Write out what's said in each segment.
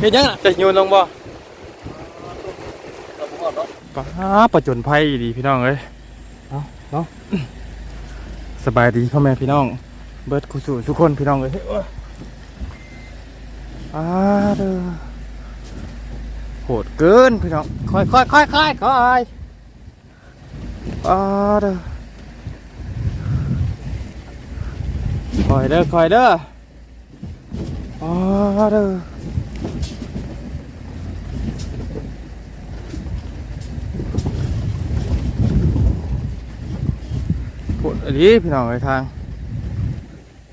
เฮ็ดยังน่ะจะโยนลงบ่ป้าประจนภัยดีพี่น้องเอ้ยเอาเนาะสบายดีพ่อแม่พี่น้อง เบิดคุสู่ทุกคนพี่น้องเอ้ยเอ้ยอ้าเด้อโหดเกินพี่น้องค่อยค่อยค่อยค่อยค่อยอ้าเด้อ คอยเด้อคอยเด้ออ้าเด้อปวดอันนี้พี่น้องไปทาง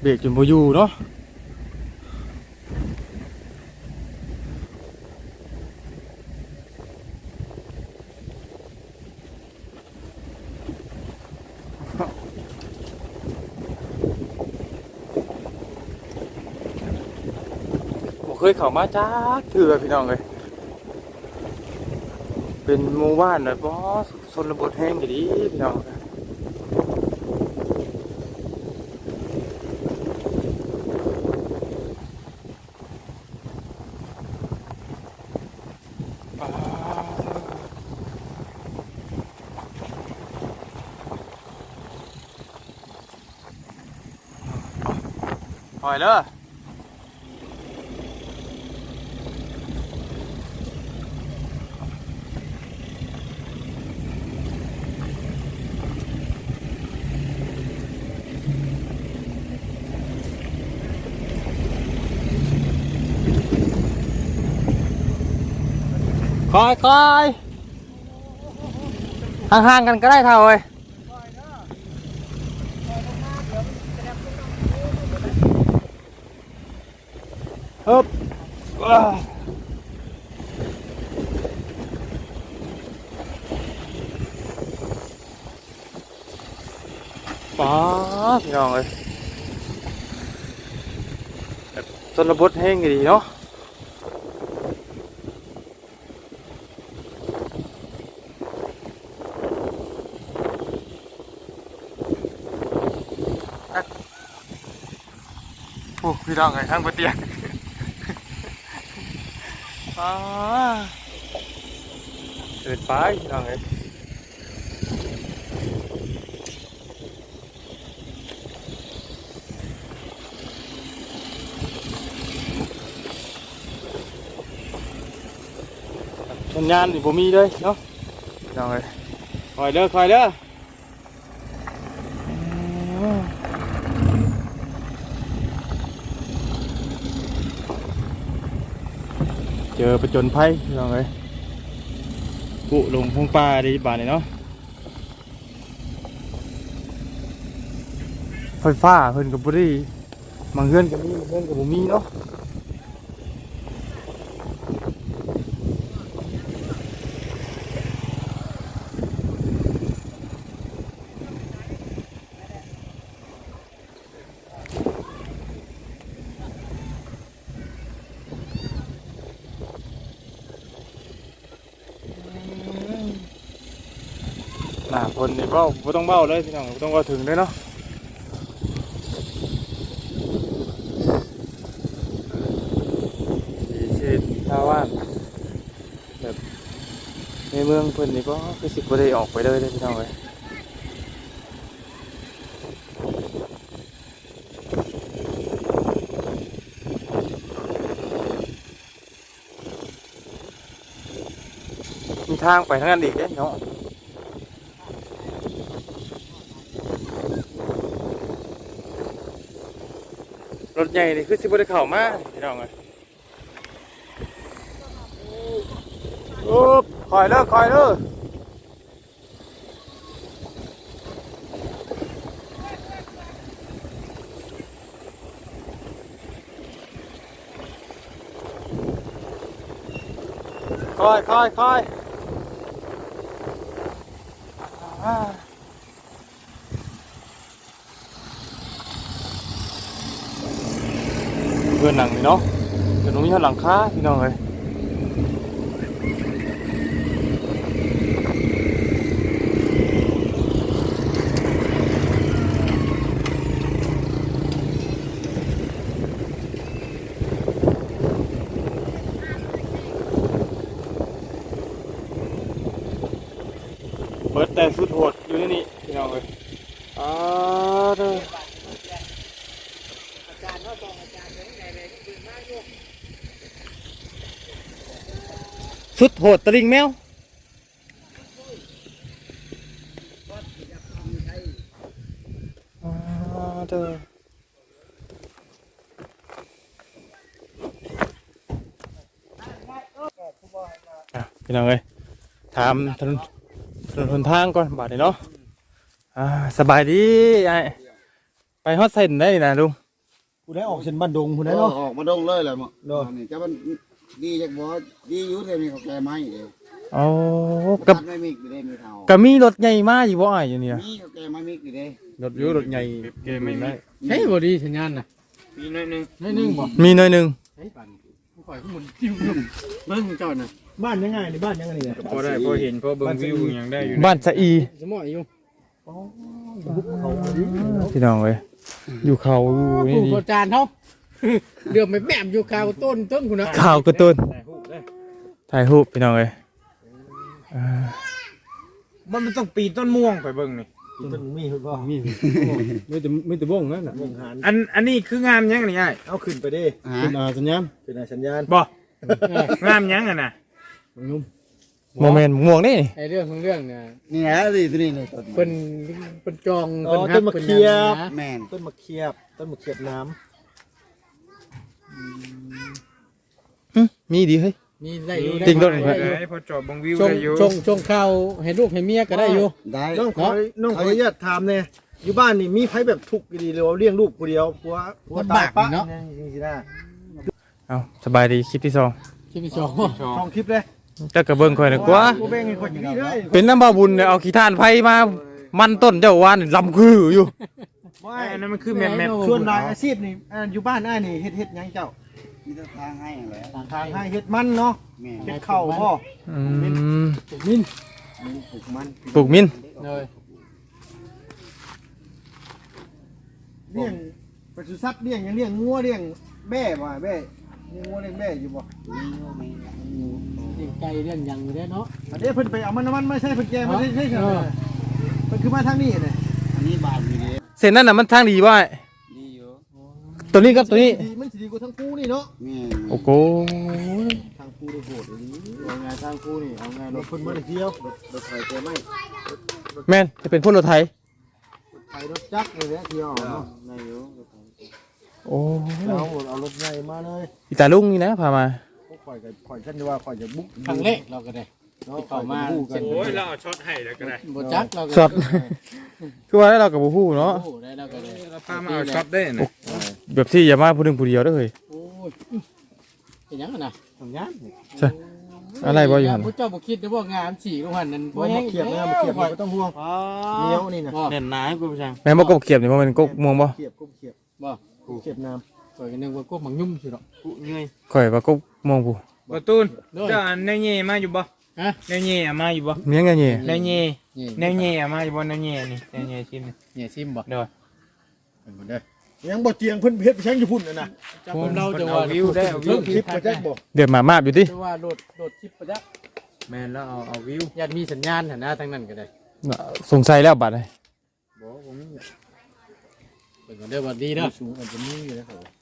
เบรกจนบ่อยู่เนาะ เข้ามาจ้าเถื่อพี่น้องเลยเป็นหมู่บ้านแบบบ่ชนบทแห้งดีพี่น้องเอ้ยปล่อยเลย คอยคอยห่างๆกันก็ได้เท่าเว้ยฮึบป้าพี่น้องเลยแบบชนบทแห้งดีเนาะ อ้พี่น้องเลยข้างบนเตียงอ่าเกินไปพี่น้องเอ้ยสัญญาณนี่ผมมีเลยเนาะพี่น้องเอ้ยคอยเด้อคอยเด้อมเจ อประจนภัยพี่น้องเลยกุลงพงป่าดีบานี่เนาะไฟฟ้าเพิ่นกับบุรีมังเฮือนกับมีบางเฮือนกับบุมีเนาะ น้าคนนี่เบ้าบ่ต้องเบ้าเลยพี่น้องบ่ต้องเว่าถึงเลยเนาะสีเช่นชาวบ้านแบบในเมืองเพิ่นนี่บ่คือสิบ่ได้ออกไปเลยเด้อพี่น้องเอ้ยมีทางไปทางนั้นอีกเด้เนาะ รถใหญ่นี่คือสิบได้เข้ามากพี่น้องเอ้ยโอ้คอยเด้อคอยเด้อคอยคอยคอยอ่า เพื่อนหลังนี่เนาะแต่หนูมีเท่าหลังคาพี่น้องเลย อ๋อเด้อสุ ดโหดตะลิงแมวอ๋อเด้ออะพี่น้องเอ้ยถามถนนถนนหนทางก่อนบาดนี้เนาะอ่าสบายดีไอ้ไปฮอดเส้นได้นะลุงกูได้ออกเส้นบ้านดงคุณได้ได้เนาะเนาะออกมาดงเลยแหละมั้งเนาะนี่จะมัน ดีจักบ่ดีอยู่แต่มีเขาแก่ไม้เด้อ๋อกักับบไม่มีอยู่ได้มีเท่าก็มีรถใหญ่มาอยู่บ่อ้ายอยู่นี่นะมีเขาแก่ไม้มีอยู่ได้รถอยู่รถใหญ่เกมไม่ได้ใช่บ่ดีสัญญาณน่ะมีน้อยนึงน้อยหนึงบ่มีหน่อยหนึงใช่ปันผู้ข่อยผู้หมุนจิ้วอยู่เบิ่งเจ้าน่ะบ้านยังไงในบ้านยังไงเนี่ยพอได้พอเห็นพอเบิ่งวิวอย่างได้อยู่บ้านสะอีสมออยู่เขาดีพี่น้องเอ้ยอยู่เขาอยู่นี่ผู้ดีประจานเฮา เดือมไปแม่มอยู่คาวต้นต้นคุณนะข่าวกระตุ้นแต่ฮู้ได้ถ่ายรูปพี่น้องเอ้ยอ่ามันมันต้องปีนต้นม่วงไปเบิ่งนี่ต้นมีคือก็มีไม่แต่ไม่แต่บ่งนั่นน่ะวงหานอันอันนี้คืองามยังนี่ไอ้เอาขึ้นไปดิฮะขึ้นอาสัญญาณขึ้นอาสัญญาณบ่งามยังอะน่ะโมเมนต์ม่วงนี่ไอเรื่องของเรื่องเนี่ยนี่แหละสิตัวนี้เลยต้นเพิ่นเพิ่นจองอ๋อเพิ่นต้นมะเขียบนะแม่นต้นมะเขียบต้นมะเขียบน้อื้อ มีดีเฮ้ยมีได้อยู่จริงต้นได้ได้อยู่พอจอดเบิ่งวิวชงได้อยู่ชงชงข้าวให้ลูกให้เมียก็ได้อยู่ ได้ำน้องขอน้องขออนุญาตถามเนี่ยอยู่บ้านนี่มีไผแบบทุกข์ดีหรือว่าเลี้ยงลูกผู้เดียวผัวผัวตายปะเนี่ยจริงๆนะเอาสบายดีคลิปที่สองชิมิชองช่องคลิปเลยจะกระเบิ่งค่อยหน่อยกว่ากูแบ่งให้คนอย่างนี้เลยเป็นน้ำบาบุญเนี่ยเอาขี้ท่านไผมา มันต้นเจ้าวานลำคืออยู่ ไม่อันนั้นมันคือแมปแมปส่วนรายอาชีพนี่อ่าอยู่บ้านอ้ายนี่เฮ็ดเฮ็ดหยังเจ้ามีแต่ทางให้แหละทางให้เฮ็ดมันเนาะแม่นเฮ็ดข้าวพ่ออืมมินปลูกมันปลูกมินเลยเลี้ยงปศุสัตว์เลี้ยงหยังเลี้ยงงัวเลี้ยงแบ่บ่แบ่เลี้ยงงัวเลี้ยงแบ่อยู่บ่มีอยู่มีเรื่องไก่เรื่องหยังอยู่ได้เนาะอันนี้เพิ่นไปเอามันน้ำมันไม่ใช่เพิ่นแกมาใช่ใช่ใช่เออเพิ่นคือมาทางนี้เลยอันนี้บานอยู่เด้ เส้นนั้นน่ะมันทางดีบ่อ้ายดีอยู่ตัวนี้กับตัวนี้ดีมันสิดีกว่าทั้งคู่นี่เนาะแม่นโอ้โหทางคู่ได้โหดเลยเอาไงทางคู่นี่เอาไงรถเพิ่นมาได้เที่ยวรถรถไฟแกไม่แม่นจะเป็นพวกรถไถรถไฟรถจักรเลยแหละเที่ยวเนาะในอยู่โอ้เอาเอารถใหญ่มาเลยอีตาลุงนี่นะพามาพวกข่อยก็ข่อยฉันจะว่าข่อยจะบุกครั้งแรกเราก็ได้ เนาะเข้ามาคู่กันโอ้ยเราเอาช็อตให้แล้วก็ได้บ่จักเราก็ช็อตคือว่าแล้วเรากับผู้ฮู้เนาะโอ้ได้เราก็ได้เราพามาเอาช็อตได้น่ะแบบที่อย่ามาผู้หนึงผู้เดียวเด้อเฮ้ยโอ้ยเป็นหยังอะนะทำงานใช่อะไรบ่อยู่หั่นพระเจ้าบ่คิดได้ว่างามฉี่ลงหันนั่นบ่มาเขียบนะมาเขียบไม่ต้องห่วงเหนียวนี่นะบ่เด่นหนาให้กูไปช่างแม่นบ่กบเขียบนี่บ่แม่นกบม่วงบ่เขียบกุ้มเขียบบ่เขียบน้ข่อยก็นึกว่าก็มังยุ่มสิดอกกูเหนื่อยข่อยว่ากบม่วงผู้บ่ตูนโดยเจ้าอันแนวเย่มาอยู่บ่ ฮะแนวเย่อะมาอยู่บ่เมียงไงนี่แนวเย่นี่แนวเย่อะมาอยู่บ่แนวเย่นี่แนวเย่ชิมนี่เนี่ยซิมบ่เด้อเป็นบ่เด้อำยังบ่เตียงเพิ่นเฮ็ดไปช่างญี่ปุ่นน่ะนะจับเราจะว่าเอาวิวได้เอาวิเริ่วมคลิปมาแจ็คบ่เดือดหมามาบอยู่ติจะว่าโหลดโหลดคลิปประจักษ์แม่นแล้วเอาเอาวิวญาติมีสัญญาณหันหน้าทางนั้นก็ได้สงสัยแล้วบัดนี้บ่ผมเป็นบ่เด้อบ่ดีเด้อสูงอาจจะมีอยู่นะครับ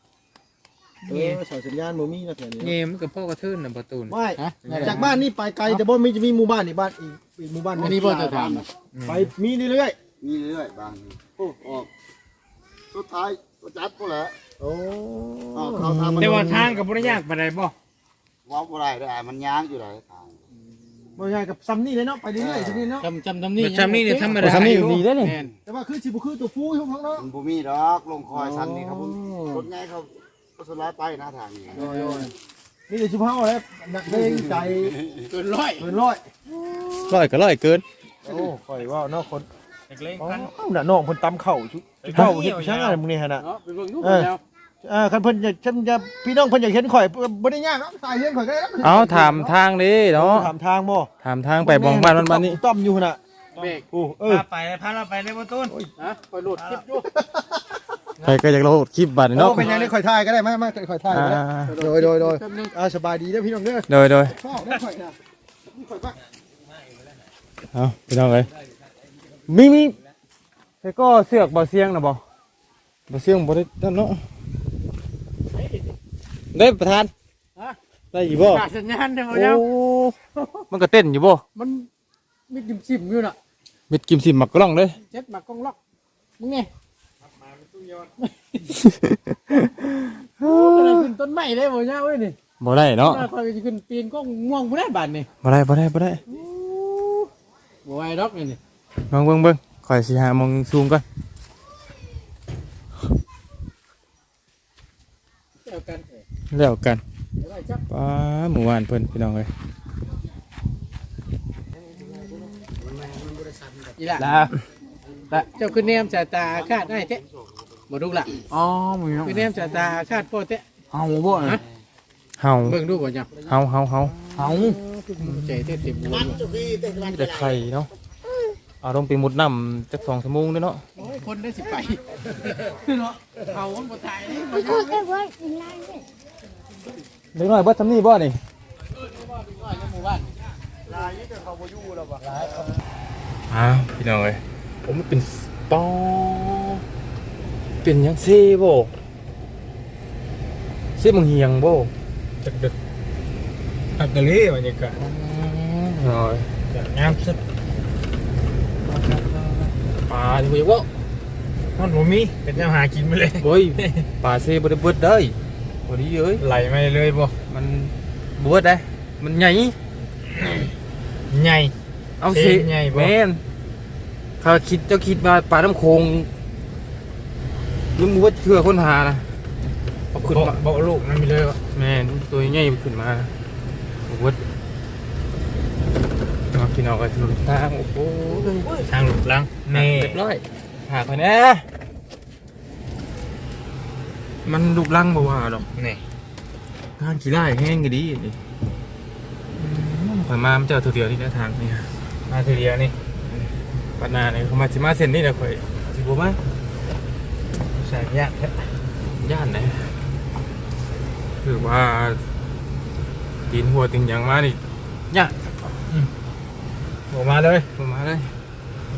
เออสายสัญญาณบ่มีนะแถวนี้เย่มันก็พ่อกระเทินน่ะบ่ตูนไม่ฮะจากบ้านนี่ไปไกลแต่บ่มีจะมีหมู่บ้านนี่บ้านอีกอีกหมู่บ้านอันนี้บ่จะถามไปมีเรื่อยมีเรื่อยๆบางโอ้ออกสุดท้ายก็จัดกูแหละๆโอ้ออกเขาทำมันแต่ว่าทางก็บ่ได้ยากปานใดบ่ว้าวบ่ได้ได้มันยางอยู่ไหนทางบ่ใช่กับซ้ำนี่เลยเนาะไปเรื่อยๆซ้ำนี่เนาะจำจำทำนี่จำนี่เนี่ยธรรมโอ้ดาทำนี่อยู่ดีได้อนี่แม่นแต่ว่าคือสิบ่คือตัวฟูของเขาเนาะมันบ่มีดอกลงคอยชันนี่ครับผมรถไงเขาก็ สลายไปหน้าทางนี่นี่เดี๋ยวชิบเฮาแล้วนักเลงใจเกินร้อยเกินร้อยร้อยก็ร้อยเกินโอ้ข่อยว่าเนาะคนเล็กอ๋ๆพันอน่ะน้องเพิ่นตำเข่าชุเข่าเฮ็ดช่างอะไรมึงนี่ฮะน่ะเนาะไปเบิ่งดูเออแล้วอ่าคันเพิ่นอยากฉันจะพี่น้องเพิ่นอยากเห็นข่อยบ่ได้ยากเนาะสายเลี้ยงข่อยก็ได้เอาถามทางดิเนาะถามทางบ่ถามทางไปบองบ้านมันบ้านนี้ต้อมอยู่น่ะเบรกโอ้เออพาไปพาเราไปเลยบ่ตูนฮะคอยโหลดคลิปอยู่ ใครก็อยากโหลดคลิปบัดนี้เนาะ โอ้เป็นยังได้ข่อยถ่ายก็ได้มามาข่อยถ่ายอ่าก็ได้โดยโดยโดยแป๊บนึงอ่าสบายดีเด้อพี่น้องเด้อโดยโดยชอบได้ข่อยน่ะข่อยว่าเอาพี่น้องเอ้ยมีมีแต่ก็เสือกบ่เสียงนะบ่บ่เสียงบ่ได้นั่นเนาะได้ประธานฮะได้อยู่บ่ขาดสัญญาณได้บ่โอ้เจ้ามันก็เต้นอยู่บ่มันมีจิ้มซิมอยู่น่ะมิดกิมสิมมักกล้องเลยเจ็ดหมากกล้องล็อกมึงไง โอ้อะไรขึ้นต้นไม้ได้บ่เจ้าเว้ยนี่บ่ได้เนาะน่าคอยจะขึ้นปีนกล้องง่วงบ่ได้บาดนี่บ่ได้บ่ได้บ่ได้บ่ไหวดอกนี่นี่ลองเบิ่งเบิ่งข่อยสิหามองซูมก่อนเจ้ากันเอ้ยแล้วกันเดี๋ยวไว้จับป้าหมู่บ้านเพิ่นพี่น้องเอ้ยอีหล่ะละเจ้าคือแนมสายตาอาฆาตได้เตะ บ่ดูล่ะอ๋อมึงเนาะคือแนมสายตาอาฆาตพ่อเตะเฮาบ่ฮะเฮาเบิ่งดูบ่เจ้าเฮาเฮาเฮาเฮาใจเต้นเต็มหัวอยู่แต่ไข่เนาะเอาลงไปมุดน้ำจัก2ชั่วโมงเด้อเนาะโอ้ยคนได้สิไปเนาะเอาคนบ่ตายเลยบ่ Ôi เจ้า cái với lại đấy. เด็กน้อยเบิดทำนี่บ่นี่หมู่บ้านอ้าวพี่น้องเอ้ยผมมันเป็นปอ เป็นหยังซี่บ่ซี่มึงเฮียงบ่จักดึกอักกะลีบรรยากาศน้อยอย่างงามสุดปลาที่บ่อยากว่ามันบ่มีเป็นแนวหากินไปเลยโอ้ยปลาซี่บ่ได้เบิดเด้ยบ่ดีเอ้ยไหลมาเลยบ่มันบ่เบิดได้มันใหญ่ใหญ่เอาเอ๊ะสิใหญ่บ่แม่นเขาคิดเจ้าคิดว่าปลาน้ำโขง ยังบ่ว่าเชื่อคนหานะเอาขึ้นบ่มาบ่ลูกนั่นมีเลยวะแม่นตัวใหญ่ขึ้นมานะบ่เบิดเอากินเอาไปถนนทางโอ้โหทางหลุดลังนี่เรียบร้อยหาคนแน่มันลุกลังบ่ว่าดอกนี่ทางขี้ไล่แห้งก็ดีนี่อืมข่อยมามันเจอตัวเดียวนี่นะทางนี่มาทีเดียวนี่ปัดหนาเนี่ยเขามาสิมาเส้นนี่แหละข่อยสิบ่มา ใส่ยากแท้ย่านไหนคือว่าตีนหัวติงหยังมานี่ย่านบ่มาเลยบ่มาเลย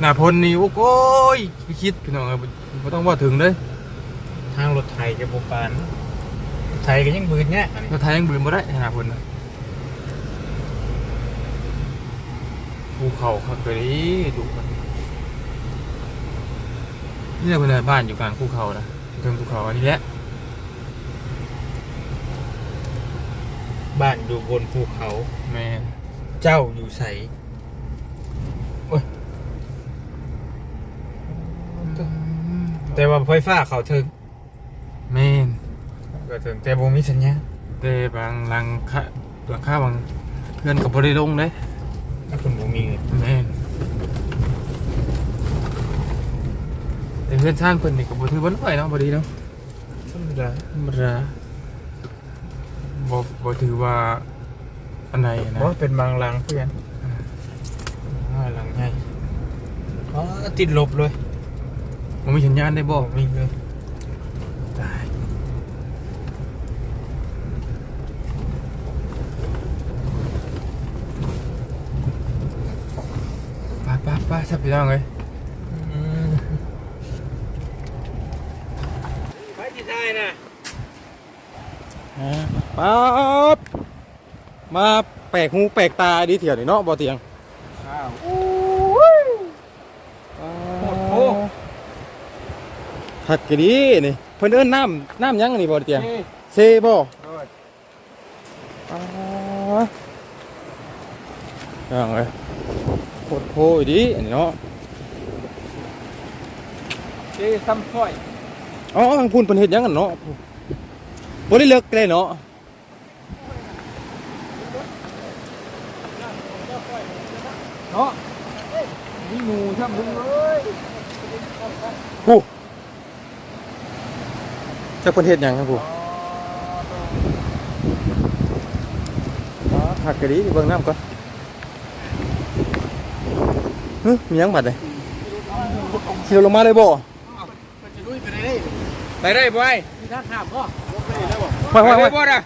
หน้าพลนี่โอ้โก้ยไปคิดพี่น้องเอ้ยบ่บ่ต้องว่าถึงเลยทางรถไถกับบ่ปานรถไถก็ยังบืนแยะอันนี้เราไทยยังบืนบ่ได้หน้าพลน่ะภูเขาคักเลยดูมันนี่ เป็นอะไรบ้านอยู่กลางภูเขานะเทิงภูเขาอันนี้แหละ บ้านอยู่บนภูเขาแม่นเจ้าอยู่ใสโอ้ยแต่ว่าไฟฟ้าเขาถึงแม่นก็ถึงแต่บ่มีสัญญาณแต่บางหลังคาหลังคาบางเพื่อนกับบริลงเลยถ้าคุณบ่มีเงิน แม่นแต่เพื่อนช่างเพิ่นนี่กับบถือวันไหวเนาะบดีเนาะธรรมดาธรรมดาบ่บ่ถือว่าอันไหนนะเพราะเป็นบางหลังเพื่อนอ่าหลังใหญ่อ๋อติดลบเลยมันมีสัญญาณได้บ่บอกมีเลยตายไป้าป้าป้าสับไปแล้วไง ไปที่ได้นะป๊าบมาแปลกหูแปลกตาดีเถียวนี่เนาะบ่เตียงอ้าวโอ้ขัดก็ดีนี่เพิ่นเอิ้นน้ำน้ำหยังนี่บ่เตียงเซบ่อ่าอย่างไรโคตรโพอีดีอันนี้เนาะเจ๊ซ้ำซอย อ๋อทางพุ่นเพิ่นเฮ็ดหยังกันเนาะบ่ได้เลิกเลยเนาะเนาะมีหนูช่ำลุงเลยผู้จักเพิ่นเฮ็ดหยังครับผู้อ๋อขัดก็ดีเบิ่งน้ำก่อนฮึมีหยังบัดเลยขี่รถลงมาเลยบ่ มันจะลุยไปได้เลย ไปได้บ่ไอ้มีทางข้ามก็ไปไปไปไปได้บ่น่ะ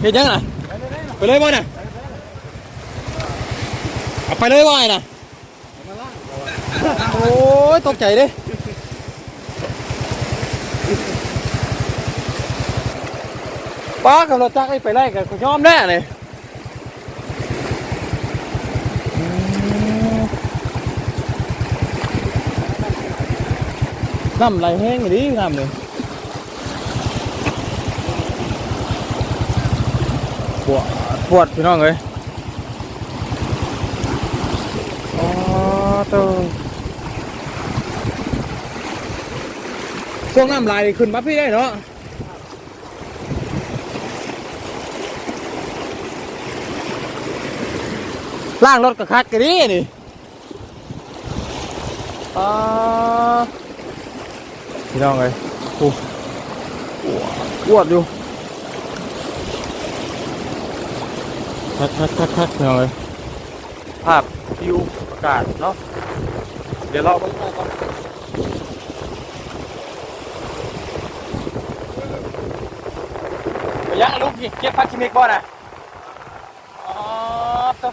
เฮ็ดหยังน่ะไปเลยบ่น่ะเอาไปเลยว่ายนะโอ้ยตกใจเด้ป้ากับรถจักรไอ้ไปไล่กับยอมแน่เลย น้ำไหลแห้งอยู่ดิน้ำเลยปวดปวดพี่น้องเลยอ๋อตัวช่วงน้ำลายขึ้นมาพี่ได้เนาะล่างรถกับคักกันดินี่อ่า พี่น้องเลยโอ้ปวดอยู่คักคักคักคักพี่น้องเลยภาพวิวอากาศเนาะเดี๋ยวเราไปดูก่อนระยะลูกนี่เก็บพักคิมิกบ่นะอ๋อตัว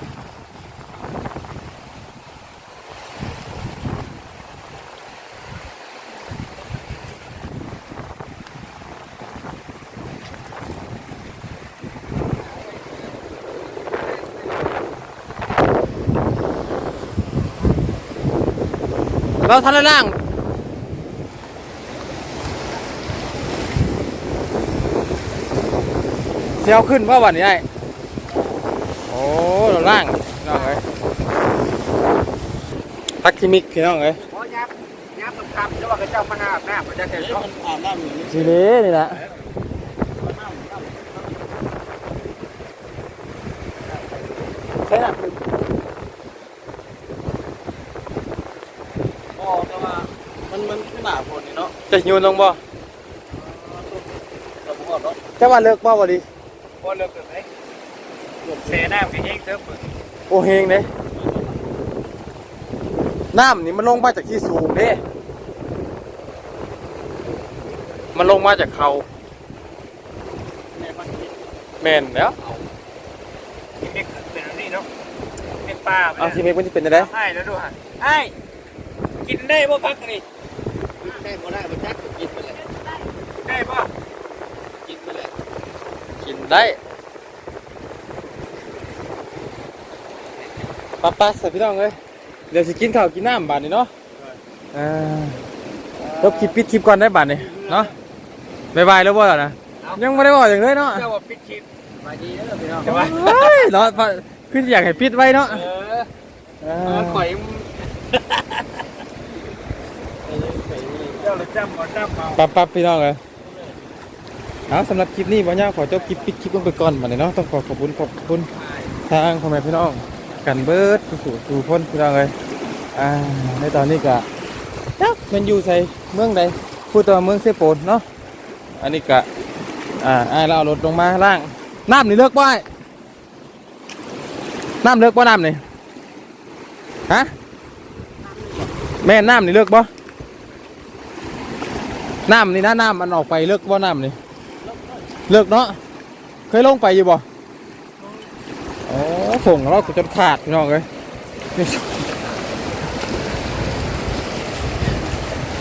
เราทันได้ล่างเซียวขึ้นเพราะวันนี้ไอ้โอ้เราล่างพี่น้องเอ้ยพักคิมิกพี่น้องเอ้ยเพราะยับยับคำๆแล้วว่าเจ้าพนาบหน้าพระเจ้าแทนเขาอาบน้ำอย่างนี้สีเด้นี่นะใช่น่ะ อ๋อแต่ว่า มันมันขนาดฝนนี่เนาะจะโยนลงบ่แต่ผมว่าเนาะจะว่าเลิกบ่บ่ดีพอเลิกเกิดไหมเซน้ำไปเองเติมโอเฮงเด้น้ำนี่มันลงมาจากที่สูงเด้มันลงมาจากเขาแม่นแล้วกินเด็กเป็นอันนี้เนาะเป็นปลาเอาคิมิกมันจะเป็นยังไงให้แล้วดูฮะไอ้กินได้บ่พักนี่ ได้บ่ได้บ่จักกินไปเลยได้บ่ะกินไปเลยกินได้ป้าป้าสพี่น้องเลยเดี๋ยวสิกินข้าวกินน้ำบาดนี้เนาะอ่าลบคลิปปิดคลิปก่อนได้บาดนี้เนาะบายบายแล้วบ่ล่ะนะยังไม่ได้บอกอย่างเลยเนาะเจ้าว่าปิดคลิปมาดีแล้วพี่น้องใช่ไหมเฮ้ยเนาะคืออยากให้ปิดไว้เนาะเอออ่ามันข่อย เจ้าเลยจำบ่จำเอาปั๊บปั๊บพี่น้องเลยเอาสำหรับคลิปนี้บ่ยาวขอจบคลิปปิดคลิปลงไปก่อนบาดนี้เนาะต้องขอขอบคุณขอบคุณทางพ่อแม่พี่น้อง กันเบิดสู่สู่พ้นพี่น้องเลยอ่าในตอนนี้ก็จักมันอยู่ใส่เมืองใดพูดตัวเมืองเซโปนเนาะอันนี้ก็อ่าอ่าเราเอารถลงมาล่างน้ำนี่เลิกบ่ไอ้น้ำเลิกบ่น้ำนี่ฮะแม่น้ำนี่เลิกบ่ น้ำนี่นะน้ำมันออกไปเลิกบ่าน้ำนี่เลิกเนาะเคยลงไปอยู่บ่โอ้ส่งเราจนขาดน้องเลย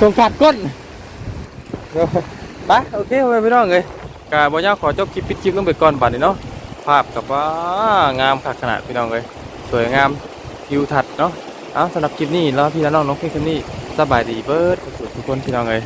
ส่งขาดก้นไปโอเคไปพี่น้องเลยกาบ่ยาขอจบคลิปปิดคลิปลงไปก่อนบัดนี้เนาะภาพกับว่างามขนาดพี่น้องเลยสวยงามวิวทัดเนาะเอาสำหรับคลิปนี้แล้วพี่น้องน้องเพื่อนคนนี้สบายดีเบิร์ดสุดทุกคนพี่น้องเลย